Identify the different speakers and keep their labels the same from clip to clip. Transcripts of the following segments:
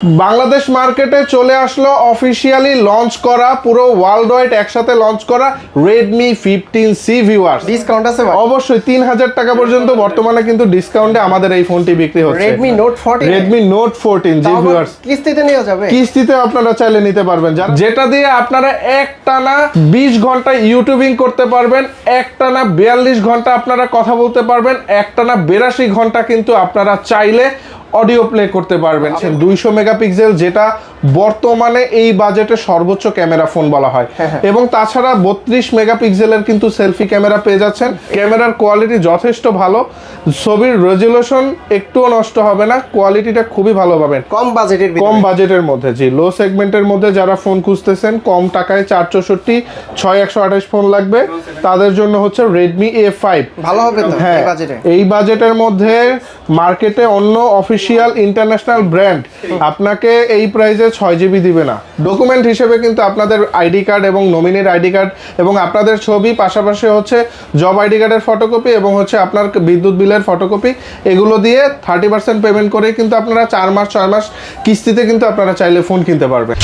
Speaker 1: বাংলাদেশ মার্কেটে চলে আসলো অফিসিয়ালি লঞ্চ করা পুরো ওয়ার্ল্ড ওয়াইড একসাথে লঞ্চ করা Redmi fifteen C viewers
Speaker 2: discount আছে
Speaker 1: অবশ্যই তিন হাজার টাকা পর্যন্ত বর্তমানে কিন্তু ডিসকাউন্টে আমাদের এই ফোনটি বিক্রি হচ্ছে।
Speaker 2: Redmi note fourteen
Speaker 1: Redmi note fourteen G viewers
Speaker 2: কিস্তিতে নিয়ে যাবে।
Speaker 1: কিস্তিতে আপনারা চাইলে নিতে পারবেন। যারা- যেটা দিয়ে আপনারা একটানা বিশ ঘণ্টা ইউটিউবিং করতে পারবেন একটানা বিয়াল্লিশ ঘণ্টা আপনারা কথা বলতে পারবেন একটানা বিরাশি ঘণ্টা কিন্তু আপনারা চাইলে অডিও প্লে করতে পারবেন। দুইশো মেগাপিক্সেল যেটা বর্তমানে এই বাজেটে সর্বোচ্চ ক্যামেরা ফোন বলা হয়।
Speaker 2: হ্যাঁ, হ্যাঁ।
Speaker 1: এবং তাছাড়া বত্রিশ মেগাপিক্সেলের কিন্তু সেলফি ক্যামেরা পেয়ে যাচ্ছেন। ক্যামেরার কোয়ালিটি যথেষ্ট ভালো। ছবির রেজুলেশন একটুও নষ্ট হবে না। কোয়ালিটিটা খুবই ভালো পাবেন।
Speaker 2: কম বাজেটের
Speaker 1: কম বাজেটের মধ্যে জি। লো সেগমেন্টের মধ্যে যারা ফোন খুঁজতেছেন কম টাকায় চার চৌষট্টি ছয় একশো আঠাশ ফোন লাগবে। তাদের জন্য হচ্ছে রেডমি এ ফাইভ
Speaker 2: ভালো হবে
Speaker 1: হ্যাঁ
Speaker 2: এই
Speaker 1: বাজেটের মধ্যে মার্কেটে অন্য অফিসিয়াল ইন্টারন্যাশনাল ব্র্যান্ড আপনাকে এই প্রাইসে ছয় জিবি দিবে না। ডকুমেন্ট হিসেবে কিন্তু আপনাদের আইডি কার্ড এবং নমিনির আইডি কার্ড এবং আপনাদের ছবি, পাশাপাশি হচ্ছে জব আইডি কার্ডের ফটোকপি এবং হচ্ছে আপনার বিদ্যুৎ বিলের ফটোকপি এগুলো দিয়ে থার্টি পার্সেন্ট পেমেন্ট করে কিন্তু আপনারা চার মাস, ছয় মাস কিস্তিতে কিন্তু আপনারা চাইলে ফোন কিনতে পারবেন।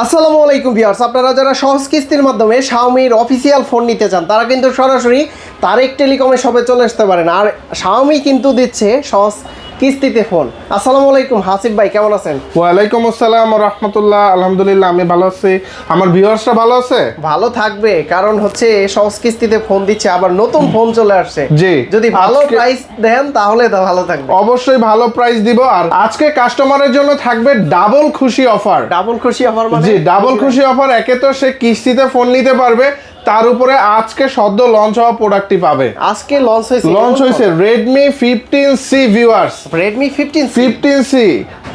Speaker 2: আসসালামু আলাইকুম ভিউয়ার্স, আপনারা যারা সহজ কিস্তির মাধ্যমে শাওমির অফিসিয়াল ফোন নিতে চান, তারা কিন্তু সরাসরি তারেক টেলিকমের শপে চলে আসতে পারেন। আর শাওমি কিন্তু দিচ্ছে সহজ কিস্তিতে ফোন। আসসালামু আলাইকুম হাসিফ ভাই কেমন আছেন?
Speaker 1: ওয়ালাইকুম আসসালাম রহমতুল্লাহ আলহামদুলিল্লাহ আমি ভালো আছি। আমার ভিউয়ার্সরা ভালো আছে?
Speaker 2: ভালো থাকবে কারণ হচ্ছে সহজ কিস্তিতে ফোন দিচ্ছে আবার নতুন ফোন চলে আসছে।
Speaker 1: জি।
Speaker 2: যদি ভালো প্রাইস দেন তাহলে তো ভালো থাকবে।
Speaker 1: অবশ্যই ভালো প্রাইস দিব আর আজকে কাস্টমারের জন্য থাকবে ডাবল খুশি অফার
Speaker 2: ডাবল খুশি অফার মানে
Speaker 1: জি ডাবল খুশি অফার একে তো সে কিস্তিতে ফোন নিতে পারবে তার উপরে আজকে সদ্য লঞ্চ হওয়া প্রোডাক্টটি পাবে।
Speaker 2: আজকে লঞ্চ হয়েছে
Speaker 1: লঞ্চ হয়েছে Redmi fifteen C viewers
Speaker 2: Redmi fifteen
Speaker 1: fifteen C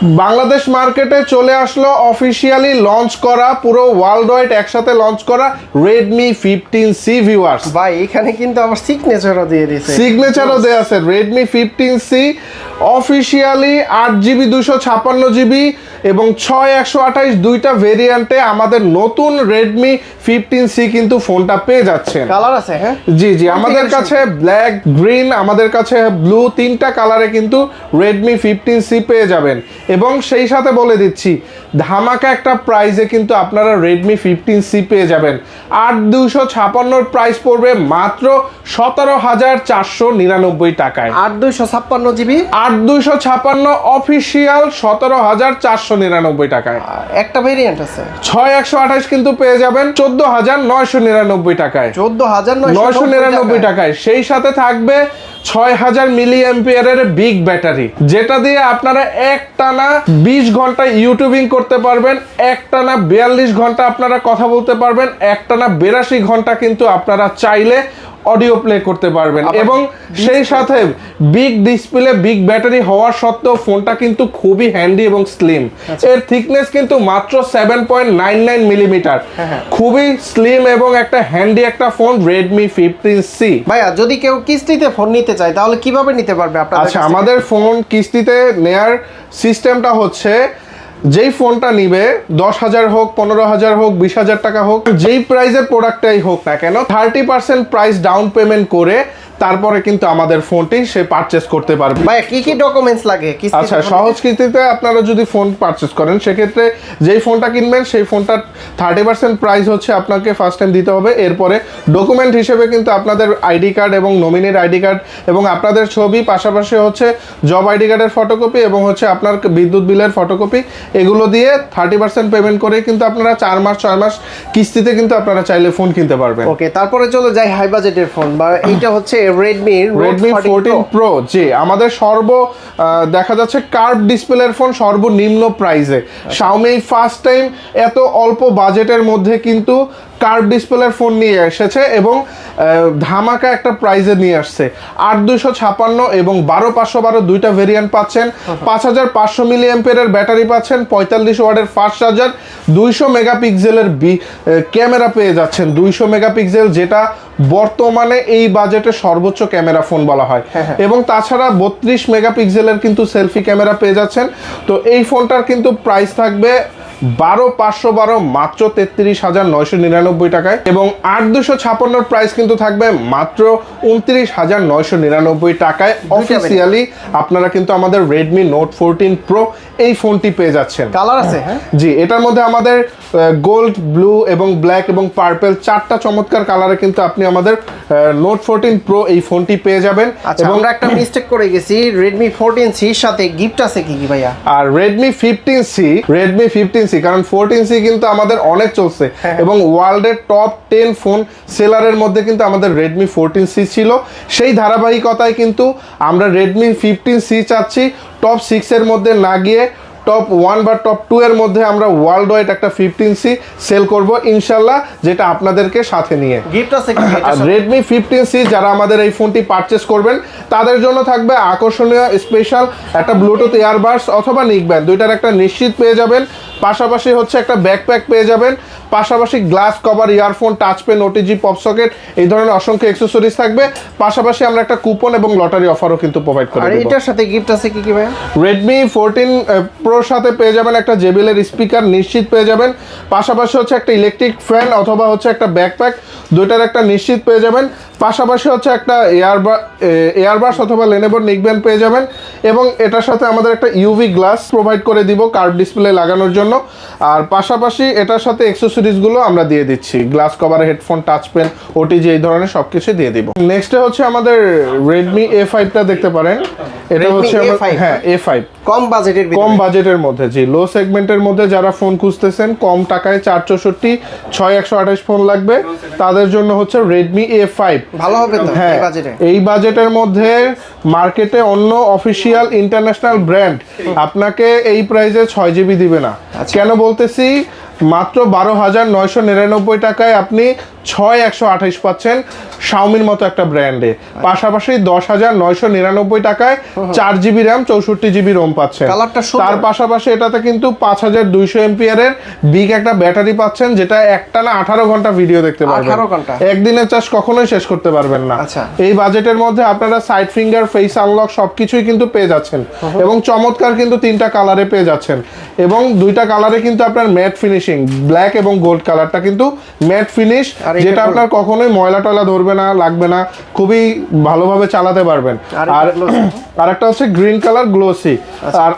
Speaker 1: Bangladesh মার্কেটে চলে আসলো অফিসিয়ালি লঞ্চ করা পুরো ওয়ার্ল্ড ওয়াইড একসাথে লঞ্চ করা রেডমি ফিফটিন সি ভিউয়ার্স
Speaker 2: ভাই এখানে কিন্তু আবার সিগনেচারও দিয়ে দিয়েছে।
Speaker 1: সিগনেচারও দেওয়া আছে রেডমি ফিফটিন সি অফিসিয়ালি আট জিবি দুশো ছাপান্ন জিবি এবং ছয় একশো আঠাইশ দুইটা ভেরিয়েন্টে আমাদের নতুন রেডমি ফিফটিন সি কিন্তু ফোনটা পেয়ে যাচ্ছেন।
Speaker 2: কালার আছে হ্যাঁ?
Speaker 1: জি জি আমাদের কাছে ব্ল্যাক গ্রিন আমাদের কাছে ব্লু তিনটা কালারে কিন্তু রেডমি ফিফটিন সি পেয়ে যাবেন। এবং সেই সাথে বলে দিচ্ছি, ধামাকা একটা প্রাইজে কিন্তু আপনারা রেডমি ফিফটিন সি পেয়ে যাবেন। আট দুশো ছাপান্নর প্রাইস পড়বে মাত্র সতেরো হাজার চারশো নিরানব্বই টাকায়।
Speaker 2: আট দুইশো ছাপ্পান্ন জিবি?
Speaker 1: আট দুইশো ছাপান্ন অফিসিয়াল সতেরো হাজার চারশো নিরানব্বই টাকায়।
Speaker 2: একটা ভেরিয়েন্ট আছে।
Speaker 1: ছয় একশো আঠাশ কিন্তু পেয়ে যাবেন চোদ্দ হাজার নয়শো নিরানব্বই টাকায়।
Speaker 2: চোদ্দ হাজার
Speaker 1: নয়শো নিরানব্বই টাকায়। সেই সাথে থাকবে ছয় হাজার মিলি এম্পিয়ারের বিগ ব্যাটারি যেটা দিয়ে আপনারা এক টানা বিশ ঘণ্টা ইউটিউবিং করতে পারবেন এক টানা বিয়াল্লিশ ঘণ্টা আপনারা কথা বলতে পারবেন এক টানা বিরাশি ঘণ্টা কিন্তু আপনারা চাইলে অডিও প্লে করতে পারবেন। এবং সেই সাথে বিগ ডিসপ্লে বিগ ব্যাটারি হওয়ার সত্ত্বেও ফোনটা কিন্তু খুবই হ্যান্ডি এবং স্লিম এর থিকনেস কিন্তু মাত্র seven point nine nine millimetre. খুবই স্লিম এবং একটা হ্যান্ডি একটা ফোন রেডমি ফিফটিন সি
Speaker 2: ভাইয়া যদি কেউ কিস্তিতে ফোন নিতে চায় তাহলে কীভাবে নিতে পারবে আপনাদের
Speaker 1: আচ্ছা আমাদের ফোন কিস্তিতে নেয়ার সিস্টেমটা হচ্ছে যেই ফোনটা নিবে, দশ হাজার হোক, পনেরো হাজার হোক, বিশ হাজার টাকা হোক, যেই প্রাইজের প্রোডাক্টটাই হোক না কেন thirty percent price down payment করে তারপরে কিন্তু আমাদের ফোনটি সে পারচেস করতে পারবে।
Speaker 2: ভাইয়া কি কি ডকুমেন্টস লাগে?
Speaker 1: আচ্ছা সহজ কিস্তিতে আপনারা যদি ফোন পারচেস করেন সেক্ষেত্রে যেই ফোনটা কিনবেন সেই ফোনটার থার্টি পার্সেন্ট প্রাইস হচ্ছে আপনাকে ফার্স্ট টাইম দিতে হবে। এরপরে ডকুমেন্ট হিসেবে কিন্তু আপনাদের আইডি কার্ড এবং নমিনির আইডি কার্ড এবং আপনাদের ছবি পাশাপাশি হচ্ছে জব আইডি কার্ডের ফটোকপি এবং হচ্ছে আপনার বিদ্যুৎ বিলের ফটোকপি এগুলো দিয়ে থার্টি পার্সেন্ট পেমেন্ট করে কিন্তু আপনারা চার মাস ছয় মাস কিস্তিতে কিন্তু আপনারা চাইলে ফোন কিনতে পারবেন।
Speaker 2: ওকে তারপরে চলে যাই হাই বাজেটের ফোন বা এইটা হচ্ছে Redmi
Speaker 1: Redmi fourteen pro G আমাদের সর্ব দেখা যাচ্ছে কার্ভ ডিসপ্লের ফোন সর্বনিম্ন প্রাইসে শাওমি ফার্স্ট টাইম এত অল্প বাজেটের মধ্যে কিন্তু কার্ভ ডিসপ্লের ফোন নিয়ে এসেছে এবং ধামাকা একটা প্রাইজে নিয়ে আসছে। আট দুশো ছাপান্ন এবং বারো পাঁচশো বারো দুইটা ভেরিয়েন্ট পাচ্ছেন। পাঁচ হাজার পাঁচশো মিলি এম্পের ব্যাটারি পাচ্ছেন। পঁয়তাল্লিশ ওয়ার্ডের ফার্স্ট চার্জার দুইশো মেগাপিক্সেলের বি ক্যামেরা পেয়ে যাচ্ছেন। দুইশো মেগাপিক্সেল যেটা বর্তমানে এই বাজেটে সর্বোচ্চ ক্যামেরা ফোন বলা হয়।
Speaker 2: হ্যাঁ, হ্যাঁ।
Speaker 1: এবং তাছাড়া বত্রিশ মেগাপিক্সেলের কিন্তু সেলফি ক্যামেরা পেয়ে যাচ্ছেন। তো এই ফোনটার কিন্তু প্রাইস থাকবে বারো পাঁচশো বারো মাত্র তেত্রিশ হাজার নয়শো নিরানব্বই টাকায় এবং আট দুশো ছাপান্নর প্রাইস কিন্তু থাকবে মাত্র উনত্রিশ হাজার নয়শো নিরানব্বই টাকায়। অফিসিয়ালি আপনারা কিন্তু আমাদের রেডমি নোট ফোরটিন প্রো এই ফোনটি পেয়ে যাচ্ছেন।
Speaker 2: কালার আছে হ্যাঁ?
Speaker 1: জি এটার মধ্যে আমাদের গোল্ড ব্লু এবং ব্ল্যাক এবং পার্পেল চারটা চমৎকার কালারে কিন্তু আপনি আমাদের নোট ফোরটিন প্রো এই ফোনটি পেয়ে যাবেন।
Speaker 2: আচ্ছা
Speaker 1: এবং
Speaker 2: আমরা একটা মিস্টেক করে গেছি রেডমি ফোরটিন সির সাথে গিফট আছে কি কি ভাইয়া?
Speaker 1: আর Redmi fifteen C Redmi fifteen C কারণ ফোরটিন সি কিন্তু আমাদের অনেক চলছে।
Speaker 2: হ্যাঁ।
Speaker 1: এবং ওয়ার্ল্ডের টপ টেন ফোন সেলারের মধ্যে কিন্তু আমাদের রেডমি ফোরটিন সি ছিল। সেই ধারাবাহিকতায় কিন্তু আমরা রেডমি ফিফটিন সি চাচ্ছি। টপ সিক্সের মধ্যে না গিয়ে টপ ওয়ান বা টপ টু এর মধ্যে আমরা ওয়ার্ল্ড ওয়াইড একটা ফিফটিন সি সেল করব ইনশাল্লাহ যেটা আপনাদেরকে সাথে নিয়ে? রেডমি ফিফটিন সি যারা আমাদের এই ফোনটি পারচেস করবেন তাদের জন্য থাকবে আকর্ষণীয় স্পেশাল একটা ব্লুটুথ ইয়ারবাডস অথবা নিকব্যান্ড দুইটার একটা নিশ্চিত পেয়ে যাবেন। পাশাপাশি হচ্ছে একটা ব্যাকপ্যাক পেয়ে যাবেন। পাশাপাশি glass cover earphone touch pen OTG pop socket এই ধরনের অসংখ্য অ্যাক্সেসরিজ থাকবে। পাশাপাশি আমরা একটা কুপন এবং লটারি অফারও কিন্তু প্রোভাইড করে
Speaker 2: আর এটার সাথে গিফট আছে কি কি ভাইয়া?
Speaker 1: রেডমি ফোরটিন প্রোর সাথে পেয়ে যাবেন একটা জেবিলের স্পিকার, নিশ্চিত পেয়ে যাবেন। পাশাপাশি হচ্ছে একটা ইলেকট্রিক ফ্যান অথবা হচ্ছে একটা ব্যাকপ্যাক দুইটার একটা নিশ্চিত পেয়ে যাবেন। পাশাপাশি হচ্ছে একটা এয়ারবা এয়ারবাস অথবা লেনেবোর নিকব্যান্ড পেয়ে যাবেন। এবং এটার সাথে আমাদের একটা ইউভি গ্লাস প্রোভাইড করে দিব কার্ভ ডিসপ্লে লাগানোর জন্য। আর পাশাপাশি এটার সাথে অ্যাক্সেসরিজগুলো আমরা দিয়ে দিচ্ছি। Glass cover headphone touch pen OTG এই ধরনের সব কিছু দিয়ে দিব। নেক্সটে হচ্ছে আমাদের রেডমি এ ফাইভটা দেখতে পারেন। এটা হচ্ছে হ্যাঁ এ ফাইভ
Speaker 2: কম বাজেটের
Speaker 1: কম বাজেটের মধ্যে জি। লো সেগমেন্টের মধ্যে যারা ফোন খুঁজতেছেন কম টাকায় চার চৌষট্টি ছয় একশো আঠাশ ফোন লাগবে। তাদের জন্য হচ্ছে রেডমি এ ফাইভ
Speaker 2: ভালো হবে
Speaker 1: হ্যাঁ
Speaker 2: এই
Speaker 1: এই বাজেটের মধ্যে মার্কেটে অন্য অফিসিয়াল ইন্টারন্যাশনাল ব্র্যান্ড আপনাকে এই প্রাইসে ছয় জিবি দিবে না
Speaker 2: আচ্ছা।
Speaker 1: কেন বলতেছি মাত্র বারো হাজার নয়শো নিরানব্বই টাকায় আপনি ছয় একশো আঠাইশ পাচ্ছেন শাওমির মতো একটা ব্র্যান্ডে পাশাপাশি দশ হাজার নয়শো নিরানব্বই টাকায় চার জিবি র্যাম চৌষট্টি জিবি রোম পাচ্ছেন। তার পাশাপাশি এটাতে কিন্তু পাঁচ হাজার দুইশো এমপিয়ারের বিগ একটা ব্যাটারি পাচ্ছেন যেটা একটা না আঠারো ঘণ্টা ভিডিও দেখতে পারবেন। একদিনের চার্জ কখনোই শেষ করতে পারবেন না।
Speaker 2: আচ্ছা।
Speaker 1: এই বাজেটের মধ্যে আপনারা সাইড ফিঙ্গার ফেস আনলক সবকিছুই কিন্তু পেয়ে যাচ্ছেন। এবং চমৎকার কিন্তু তিনটা কালারে পেয়ে যাচ্ছেন। এবং দুইটা কালারে কিন্তু আপনার ম্যাট ফিনিশিং ব্ল্যাক এবং গোল্ড কালারটা কিন্তু ম্যাট ফিনিশ যেটা আপনার কখনোই ময়লা টয়লা ধরবে না লাগবে না খুবই ভালোভাবে চালাতে পারবেন।
Speaker 2: আর আরেকটা
Speaker 1: আর একটা হচ্ছে গ্রিন কালার গ্লোসি আর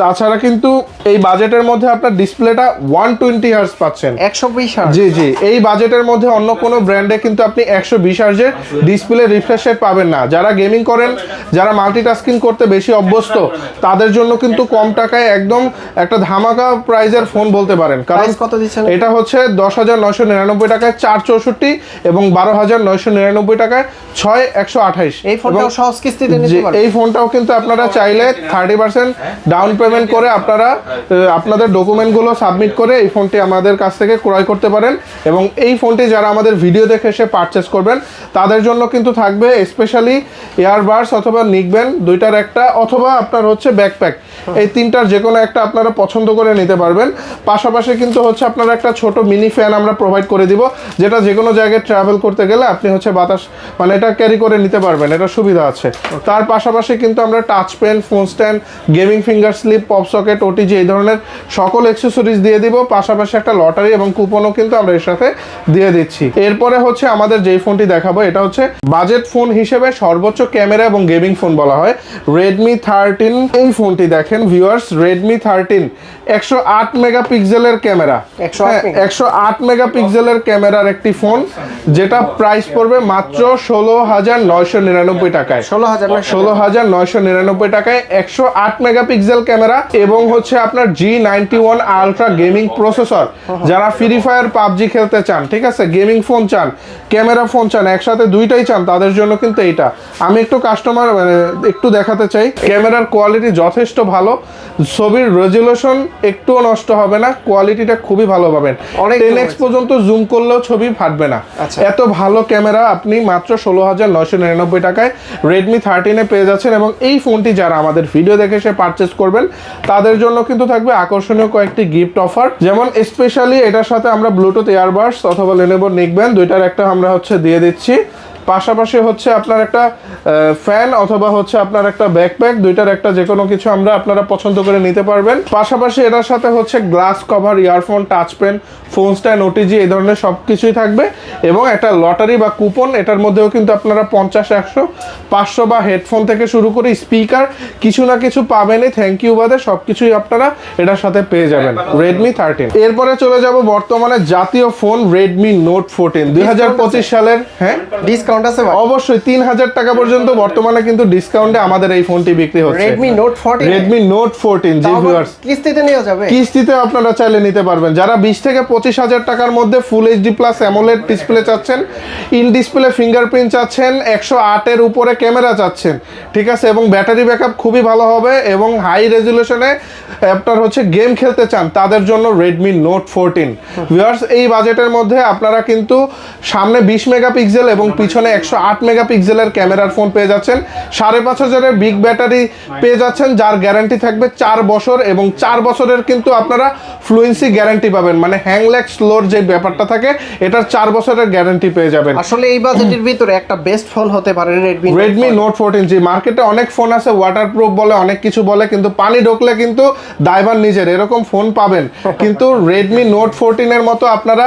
Speaker 1: তাছাড়া কিন্তু এই বাজেটের মধ্যে আপনার ডিসপ্লেটা ওয়ান টোয়েন্টি হার্স পাচ্ছেন।
Speaker 2: একশো বিশ
Speaker 1: জি জি। এই বাজেটের মধ্যে অন্য কোনো ব্র্যান্ডে কিন্তু আপনি একশো বিশ হার্জের ডিসপ্লে রিফ্রেশ রেট পাবেন না। যারা গেমিং করেন যারা মাল্টিটাস্কিং করতে বেশি অভ্যস্ত তাদের জন্য কিন্তু কম টাকায় একদম একটা ধামাকা প্রাইজের ফোন বলতে পারেন। কারণ
Speaker 2: কত দিচ্ছেন?
Speaker 1: এটা হচ্ছে দশ হাজার নয়শো নিরানব্বই টাকায় চার চৌষট্টি এবং বারো হাজার নয়শো নিরানব্বই টাকায় ছয় একশো আঠাইশ।
Speaker 2: এই ফোনটাও সহজ কিস্তিতে
Speaker 1: এই ফোনটাও কিন্তু আপনারা চাইলে থার্টি পার্সেন্ট ডাউন পেমেন্ট করে আপনারা আপনাদের ডকুমেন্টগুলো সাবমিট করে এই ফোনটি আমাদের কাছ থেকে ক্রয় করতে পারেন এবং এই ফোনটি যারা আমাদের ভিডিও দেখে এসে পারচেস করবেন তাদের জন্য কিন্তু থাকবে স্পেশালি এয়ারবাডস অথবা নিকবেন দুইটার একটা অথবা আপনার হচ্ছে ব্যাকপ্যাক এই তিনটার যে কোনো একটা আপনারা পছন্দ করে নিতে পারবেন। পাশাপাশি কিন্তু হচ্ছে আপনারা একটা ছোট মিনি ফ্যান আমরা প্রোভাইড করে দিব যেটা যে কোনো জায়গায় ট্রাভেল করতে গেলে আপনি হচ্ছে বাতাস মানে এটা ক্যারি করে নিতে পারবেন এটা সুবিধা আছে। তার পাশাপাশি কিন্তু আমরা touch pen phone stand gaming finger sleeve pop socket OTG এই ধরনের সকল এক্সেসরিজ দিয়ে দিব, পাশাপাশি একটা লটারি এবং কুপনও কিন্তু আমরা এর সাথে দিয়ে দিচ্ছি। এরপরে হচ্ছে আমাদের যেই ফোনটি দেখাবো, এটা হচ্ছে বাজেট ফোন হিসেবে সর্বোচ্চ ক্যামেরা এবং গেমিং ফোন বলা হয়। রেডমি থার্টিন এই ফোনটি দেখেন ভিউয়ার্স রেডমি থার্টিন একশো আট মেগাপিক্সেলের ক্যামেরা।
Speaker 2: 108
Speaker 1: একশো আট মেগাপিক্সেলের ক্যামেরার একটি ফোন যেটা প্রাইস পড়বে মাত্র ষোলো হাজার নয়শো নিরানব্বই টাকায়।
Speaker 2: ষোলো হাজার
Speaker 1: ষোলো হাজার নয়শো নিরানব্বই টাকায় একশো আট মেগাপিক্সেল ক্যামেরা এবং হচ্ছে আপনার G ninety one ultra gaming processor যারা ফ্রি ফায়ার পাবজি খেলতে চান ঠিক আছে? গেমিং ফোন চান ক্যামেরা ফোন চান একসাথে দুইটাই চান তাদের জন্য কিন্তু এইটা। আমি একটু কাস্টমার মানে একটু দেখাতে চাই। ক্যামেরার কোয়ালিটি যথেষ্ট ভালো। ছবির রেজুলেশন একটুও নষ্ট হবে না কোয়ালিটিটা খুবই ভালো পাবেন।
Speaker 2: অনেক
Speaker 1: টেন এক্স পর্যন্ত জুম করলেও ছবি ফাটবে না।
Speaker 2: আচ্ছা।
Speaker 1: এত ভালো ক্যামেরা আপনি মাত্র ষোলো হাজার নয়শো নিরানব্বই টাকায় রেডমি থার্টিনে পেয়ে যাচ্ছেন এবং এই ফোনটি যারা আমাদের ভিডিও দেখে সে পারচেস করবেন তাদের জন্য কিন্তু থাকবে আকর্ষণীয় কয়েকটি গিফট অফার যেমন স্পেশালি এটার সাথে আমরা ব্লুটুথ এয়ারবাডস অথবা লেনেবোর নিকবেন দুইটার একটা আমরা হচ্ছে দিয়ে দিচ্ছি। পাশাপাশি হচ্ছে আপনার একটা ফ্যান অথবা হচ্ছে আপনার একটা ব্যাকপ্যাক দুইটার একটা যে কোনো কিছু আমরা আপনারা পছন্দ করে নিতে পারবেন। পাশাপাশি এটার সাথে হচ্ছে glass cover earphone touch pen phone stand OTG এই ধরনের সব কিছুই থাকবে। এবং একটা লটারি বা কুপন এটার মধ্যেও কিন্তু আপনারা পঞ্চাশ একশো পাঁচশো বা হেডফোন থেকে শুরু করে স্পিকার কিছু না কিছু পাবেনই। থ্যাংক ইউ বাদে সব কিছুই আপনারা এটার সাথে পেয়ে যাবেন। রেডমি থার্টিন এরপরে চলে যাব বর্তমানে জাতীয় ফোন রেডমি নোট ফোরটিন দুই হাজার পঁচিশ সালের হ্যাঁ?
Speaker 2: ডিসকাউন্ট আছে ভাই?
Speaker 1: অবশ্যই তিন হাজার টাকা পর্যন্ত বর্তমানে কিন্তু ডিসকাউন্টে আমাদের এই ফোনটি বিক্রি হচ্ছে।
Speaker 2: Redmi note fourteen
Speaker 1: Redmi note fourteen G viewers
Speaker 2: কিস্তিতে নেওয়া যাবে?
Speaker 1: কিস্তিতে আপনারা চাইলে নিতে পারবেন। যারা বিশ থেকে পঁচিশ হাজার টাকার মধ্যে full HD plus AMOLED display চাচ্ছেন ইন ডিসপ্লে ফিঙ্গারপ্রিন্ট চাচ্ছেন একশো আটের উপরে ক্যামেরা চাচ্ছেন ঠিক আছে? এবং ব্যাটারি ব্যাকআপ খুবই ভালো হবে এবং হাই রেজুলেশনে আপনার হচ্ছে গেম খেলতে চান তাদের জন্য রেডমি নোট ফোরটিন ভিউয়ার্স এই বাজেটের মধ্যে আপনারা কিন্তু সামনে বিশ মেগাপিক্সেল এবং পিছনে একশো আট মেগাপিক্সেলের ক্যামেরার ফোন পেয়ে যাচ্ছেন। সাড়ে পাঁচ হাজারের বিগ ব্যাটারি পেয়ে যাচ্ছেন যার গ্যারান্টি থাকবে চার বছর এবং চার বছরের কিন্তু আপনারা ফ্লুয়েন্সি গ্যারান্টি পাবেন। মানে হ্যাংল্যাক স্লোর যে ব্যাপারটা থাকে এটার চার বছরের গ্যারান্টি পেয়ে যাবেন।
Speaker 2: আসলে এই বাজেটের ভিতরে একটা বেস্ট ফোন হতে পারে Redmi
Speaker 1: Redmi note fourteen G. মার্কেটে অনেক ফোন আছে ওয়াটার প্রুফ বলে অনেক কিছু বলে কিন্তু পানি ঢোকলে কিন্তু দায়ভার নিজের এরকম ফোন পাবেন। কিন্তু রেডমি নোট ফোরটিনের মতো আপনারা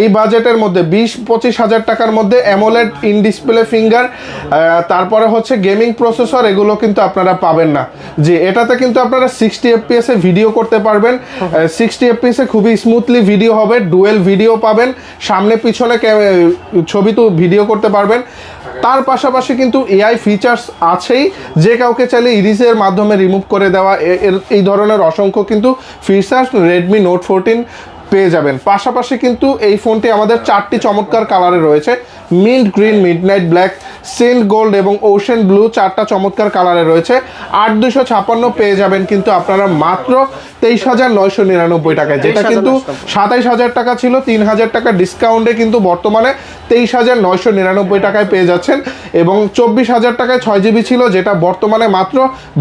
Speaker 1: এই বাজেটের মধ্যে, বিশ, পঁচিশ হাজার টাকার মধ্যে অ্যামোলেড ইন ডিসপ্লে ফিঙ্গার তারপরে হচ্ছে গেমিং প্রসেসর এগুলো কিন্তু আপনারা পাবেন না। জি, এটাতে কিন্তু আপনারা সিক্সটি এফপিএস ভিডিও করতে পারবেন। সিক্সটি এফপিএসে খুবই স্মুথলি ভিডিও হবে ডুয়েল ভিডিও পাবেন। সামনে পিছনে ছবি তো ভিডিও করতে পারবেন। তার পাশাপাশি কিন্তু এআই ফিচার্স আছেই। যে কাউকে চাইলে ইরিজের মাধ্যমে রিমুভ করে দেওয়া এই ধরনের অসংখ্য কিন্তু ফিচার্স রেডমি নোট ফোরটিন পেয়ে যাবেন। পাশাপাশি কিন্তু এই ফোনটি আমাদের চারটি চমৎকার কালারে রয়েছে। Mint green midnight black sand gold এবং ওশেন ব্লু চারটা চমৎকার কালারে রয়েছে। আট দুশো ছাপান্ন পেয়ে যাবেন কিন্তু আপনারা মাত্র তেইশ হাজার নয়শো নিরানব্বই টাকায়। যেটা কিন্তু সাতাইশ হাজার টাকা ছিল তিন হাজার টাকা ডিসকাউন্টে কিন্তু বর্তমানে তেইশ হাজার নয়শো নিরানব্বই টাকায় পেয়ে যাচ্ছেন এবং চব্বিশ হাজার টাকায় ছয় জিবি ছিল যেটা বর্তমানে মাত্র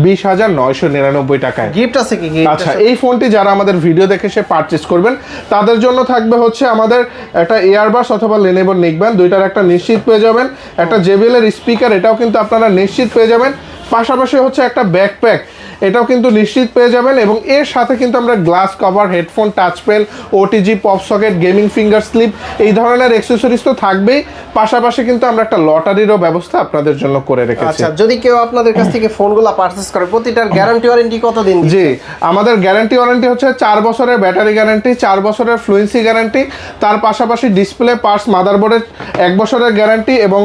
Speaker 1: বিশ হাজার নয়শো নিরানব্বই টাকায়।
Speaker 2: গিফট আছে কি?
Speaker 1: আচ্ছা এই ফোনটি যারা আমাদের ভিডিও দেখে সে পারচেস করবেন তাদের জন্য থাকবে হচ্ছে আমাদের একটা এয়ারবাস অথবা লেনেবর নিকবেন দুইটার একটা নিশ্চিত পেয়ে যাবেন। একটা জেবিএলের স্পিকার এটাও কিন্তু আপনারা নিশ্চিত পেয়ে যাবেন। পাশাপাশি হচ্ছে একটা ব্যাকপ্যাক এটাও কিন্তু নিশ্চিত পেয়ে যাবেন এবং এর সাথে কিন্তু আমরা glass cover headphone touch pen OTG pop socket gaming finger sleeve এই ধরনের অ্যাক্সেসরিজ তো থাকবেই। পাশাপাশি কিন্তু আমরা একটা লটারিরও ব্যবস্থা আপনাদের জন্য করে রেখেছি।
Speaker 2: আচ্ছা যদি কেউ আপনাদের কাছ থেকে ফোনগুলো পারচেজ করে প্রতিটার গ্যারান্টি ওয়ারেন্টি কতদিন দিচ্ছে?
Speaker 1: জি আমাদের গ্যারান্টি ওয়ারেন্টি হচ্ছে চার বছরের ব্যাটারি গ্যারান্টি চার বছরের ফ্লুয়েন্সি গ্যারান্টি তার পাশাপাশি ডিসপ্লে পার্টস মাদারবোর্ডের এক বছরের গ্যারান্টি এবং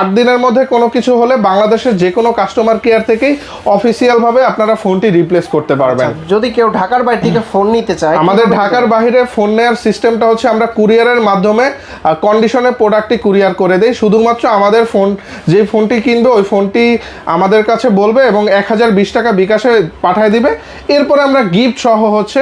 Speaker 1: আট দিনের মধ্যে কোনো কিছু হলে বাংলাদেশের যে কোনো কাস্টমার কেয়ার থেকেই অফিসিয়ালভাবে আপনারা ফোনটি রিপ্লেস করতে পারবেন।
Speaker 2: যদি কেউ ঢাকার বাইরে থেকে ফোন নিতে চায়
Speaker 1: আমাদের ঢাকার বাইরে ফোন নেওয়ার সিস্টেমটা হচ্ছে আমরা কুরিয়ারের মাধ্যমে কন্ডিশনে প্রোডাক্টটি কুরিয়ার করে দেই। শুধুমাত্র আমাদের ফোন যে ফোনটি কিনবে ওই ফোনটি আমাদের কাছে বলবে এবং এক হাজার বিশ টাকা বিকাশে পাঠিয়ে দিবে। এরপরে আমরা গিফট সহ হচ্ছে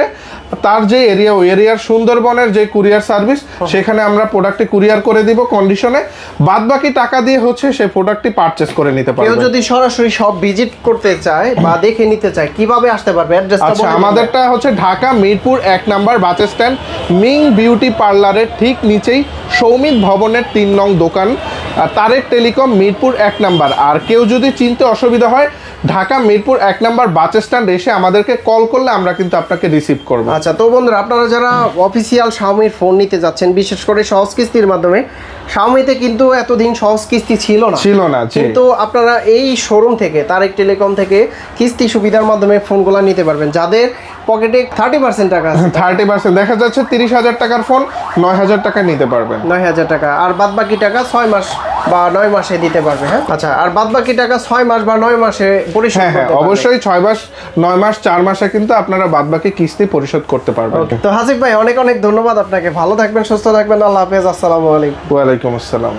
Speaker 1: তার যে এরিয়া ওই এরিয়ার সুন্দরবনের যে কুরিয়ার সার্ভিস সেখানে আমরা প্রোডাক্টটি কুরিয়ার করে দিব কন্ডিশনে বাদ বাকি টাকা দিয়ে হচ্ছে সেই প্রোডাক্টটি পারচেস করে নিতে পারবে।
Speaker 2: কেউ যদি সরাসরি সব ভিজিট করতে চায় বা দেখে নিতে চায় কীভাবে আসতে পারবে? অ্যাড্রেসটা
Speaker 1: আচ্ছা আমাদেরটা হচ্ছে ঢাকা মিরপুর এক number bus stand Ming beauty পার্লারের ঠিক নিচেই সৌমিত ভবনের তিন নং দোকান তারেক টেলিকম মিরপুর এক নাম্বার। আর কেউ যদি চিনতে অসুবিধা হয় ঢাকা মিরপুর এক নাম্বার বাস স্ট্যান্ড এসে আমাদেরকে কল করলে আমরা কিন্তু আপনাকে রিসিভ করব।
Speaker 2: আচ্ছা তো বন্ধুরা আপনারা যারা অফিসিয়াল শাওমির ফোন নিতে যাচ্ছেন বিশেষ করে সহজ কিস্তির মাধ্যমে শাওমিতে কিন্তু এতদিন সহজ কিস্তি ছিল না।
Speaker 1: ছিল না
Speaker 2: কিন্তু আপনারা এই শোরুম থেকে তারেক টেলিকম থেকে কিস্তি সুবিধার মাধ্যমে ফোনগুলো নিতে পারবেন যাদের পকেটে থার্টি পার্সেন্ট টাকা আছে।
Speaker 1: থার্টি পার্সেন্ট দেখা যাচ্ছে তিরিশ হাজার টাকার ফোন নয় হাজার টাকা নিতে পারবেন।
Speaker 2: নয় হাজার টাকা আর বাদ বাকি টাকা ছয় মাস বা নয় মাসে দিতে পারবে হ্যাঁ? আচ্ছা আর বাদ বাকি টাকা ছয় মাস বা নয় মাসে পরিশোধ
Speaker 1: হ্যাঁ হ্যাঁ অবশ্যই ছয় মাস নয় মাস চার মাসে কিন্তু আপনারা বাদ বাকি কিস্তি পরিশোধ করতে পারবেন।
Speaker 2: তো হাসিফ ভাই অনেক অনেক ধন্যবাদ আপনাকে। ভালো থাকবেন সুস্থ থাকবেন। আল্লাহ হাফেজ আসসালামু আলাইকুম।
Speaker 1: ওয়ালাইকুম আসসালাম।